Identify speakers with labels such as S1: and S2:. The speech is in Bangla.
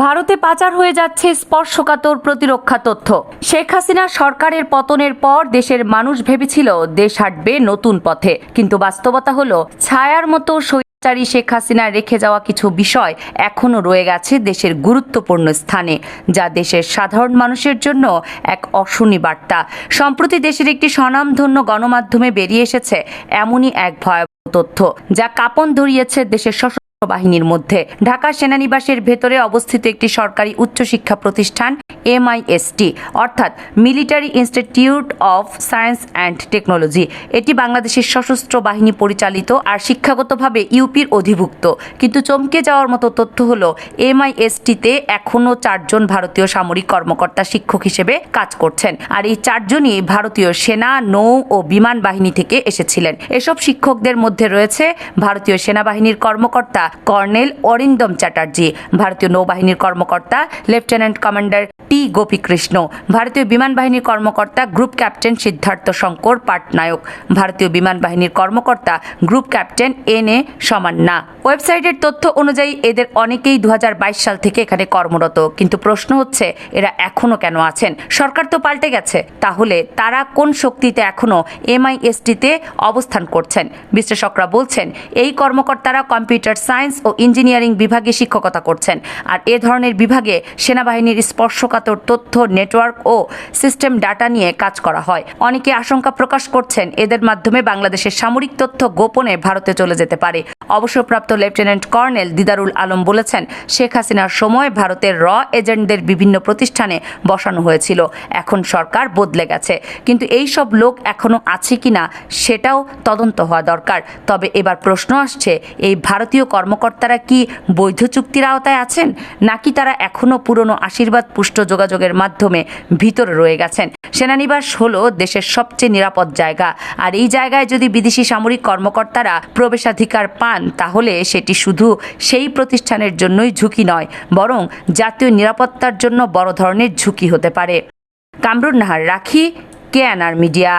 S1: ভারতে পাচার হয়ে যাচ্ছে স্পর্শকাতর প্রতিরক্ষা তথ্য। শেখ হাসিনা সরকারের পতনের পর দেশের মানুষ ভেবেছিল দেশ হাঁটবে নতুন পথে। কিন্তু বাস্তবতা হলো, ছায়ার মতো স্বৈরাচারী শেখ হাসিনা রেখে যাওয়া কিছু বিষয় এখনও রয়ে গেছে দেশের গুরুত্বপূর্ণ স্থানে, যা দেশের সাধারণ মানুষের জন্য এক অশনি বার্তা। সম্প্রতি দেশের একটি স্বনামধন্য গণমাধ্যমে বেরিয়ে এসেছে এমনই এক ভয়াবহ তথ্য, যা কাপন ধরিয়েছে দেশের বাহিনীর মধ্যে। ঢাকা সেনানিবাসের ভেতরে অবস্থিত একটি সরকারি উচ্চশিক্ষা প্রতিষ্ঠান এমআইএসটি অর্থাৎ military institute of science and technology এটি বাংলাদেশের সশস্ত্র বাহিনী পরিচালিত আর শিক্ষাগতভাবে ইউপির অধিভুক্ত। কিন্তু চমকে যাওয়ার মতো তথ্য হলো এমআইএসটিতে এখনও চারজন ভারতীয় সামরিক কর্মকর্তা শিক্ষক হিসেবে কাজ করছেন। আর এই চারজনই ভারতীয় সেনা, নৌ ও বিমান বাহিনী থেকে এসেছিলেন। এসব শিক্ষকদের মধ্যে রয়েছে ভারতীয় সেনাবাহিনীর কর্মকর্তা কর্নেল অরিন্দম চ্যাটার্জি, ভারতীয় নৌবাহিনীর কর্মকর্তা লেফটেন্যান্ট কমান্ডার টি গোপীকৃষ্ণ, ভারতীয় বিমান বাহিনীর কর্মকর্তা গ্রুপ ক্যাপ্টেন সিদ্ধার্থ শঙ্কর পাটনায়ক। ভারতীয় বিমান বাহিনীর কর্মকর্তা group captain N A Samanna. ওয়েবসাইটের তথ্য অনুযায়ী এদের অনেকেই দু হাজার বাইশ সাল থেকে এখানে কর্মরত। কিন্তু প্রশ্ন হচ্ছে, এরা এখনও কেন আছেন? সরকার তো পাল্টে গেছে। তাহলে তারা কোন শক্তিতে এখনও এমআইএসটিতে অবস্থান করছেন? বিশ্লেষকরা বলছেন, এই কর্মকর্তারা কম্পিউটার সায়েন্স ও ইঞ্জিনিয়ারিং বিভাগে শিক্ষকতা করছেন। আর এ ধরনের বিভাগে সেনাবাহিনীর স্পর্শকাতর তথ্য নেটওয়ার্ক ও সিস্টেম ডাটা নিয়ে কাজ করা হয়। অনেকে আশঙ্কা প্রকাশ করছেন এদের মাধ্যমে বাংলাদেশের সামরিক তথ্য গোপনে ভারতে চলে যেতে পারে। অবসরপ্রাপ্ত লেফটেন্যান্ট কর্নেল দিদারুল আলম বলেছেন, শেখ হাসিনার সময় ভারতের র এজেন্টদের বিভিন্ন প্রতিষ্ঠানে বসানো হয়েছিল। এখন সরকার বদলে গেছে। কিন্তু এই সব লোক এখনও আছে কিনা সেটাও তদন্ত হওয়া দরকার। তবে এবার প্রশ্ন আসছে, এই ভারতীয় কর্মকর্তারা কি বৈধ চুক্তির আওতায় আছেন, নাকি তারা এখনও পুরনো আশীর্বাদ পুষ্ট যোগাযোগের মাধ্যমে ভিতরে রয়ে গেছেন। সেনানিবাস হলো দেশের সবচেয়ে নিরাপদ জায়গা। আর এই জায়গায় যদি বিদেশি সামরিক কর্মকর্তারা প্রবেশাধিকার পান, তাহলে সেটি শুধু সেই প্রতিষ্ঠানের জন্যই ঝুঁকি নয়, বরং জাতীয় নিরাপত্তার জন্য বড় ধরনের ঝুঁকি হতে পারে। কামরুন নাহার, রাখি, কেএনআর মিডিয়া।